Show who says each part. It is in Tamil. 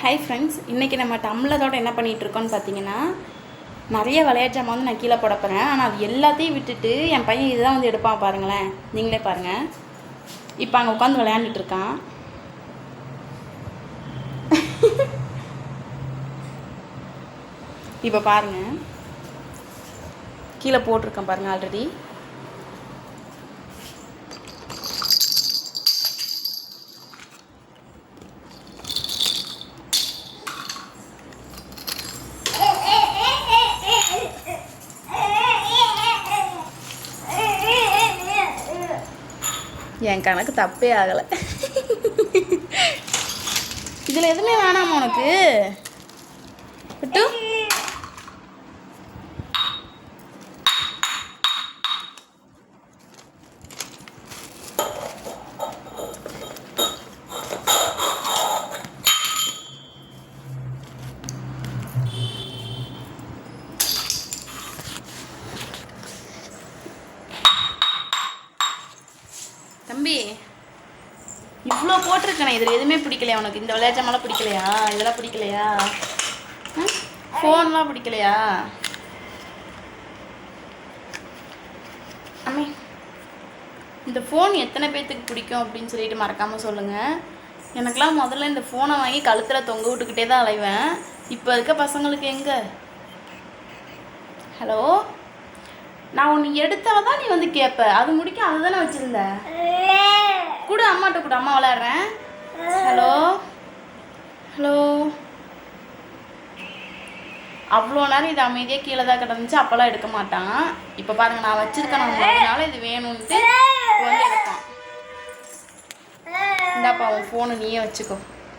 Speaker 1: ஹாய் ஃப்ரெண்ட்ஸ் இன்றைக்கி நம்ம டம்ளரோட என்ன பண்ணிகிட்ருக்கோன்னு பார்த்தீங்கன்னா நிறைய விளையாட்டு ஜாமான் வந்து நான் கீழே போட போகிறேன் ஆனால் அது எல்லாத்தையும் விட்டுட்டு என் பையன் இதுதான் வந்து எடுப்பான் பாருங்களேன். நீங்களே பாருங்கள் இப்போ அங்கே உட்காந்து விளையாண்டுட்டு இருக்கான். இப்போ பாருங்கள் கீழே போட்டிருக்கேன் பாருங்கள் ஆல்ரெடி என் கணக்கு தப்பே ஆகலை. இதில் எதுவுமே வேணாமா உனக்கு? விட்டு? இவ்வளோ போட்டிருக்கேன் இதில் எதுவுமே பிடிக்கலையா உனக்கு? இந்த விளையாட்டு பிடிக்கலையா? இதெல்லாம் பிடிக்கலையா? ஃபோன்லாம் பிடிக்கலையா? அம்மே இந்த ஃபோன் எத்தனை பேர்த்துக்கு பிடிக்கும் அப்படின்னு சொல்லிட்டு மறக்காமல் சொல்லுங்கள் எனக்கெலாம் முதல்ல இந்த ஃபோனை வாங்கி கழுத்தில் தொங்க விட்டுக்கிட்டே தான் அலைவேன். இப்போ இருக்க பசங்களுக்கு எங்கே? ஹலோ நான் ஒன்று எடுத்தவ தான் நீ வந்து கேட்ப அது முடிக்க அதை தானே வச்சுருந்த? அம்மாட்ட கூட அம்மா விளையாடுறேன். ஹலோ? ஹலோ? அவ்வளோ நேரம் இது அமைதியாக கீழே தான் கிடந்துச்சு. அப்போல்லாம் எடுக்க மாட்டான். இப்போ பாருங்க நான் வச்சிருக்கேன். அதனால இது வேணும்ன்ட்டு வந்து எடுப்பான் இந்தாப்பா உன் ஃபோனு நீயே வச்சுக்கோ.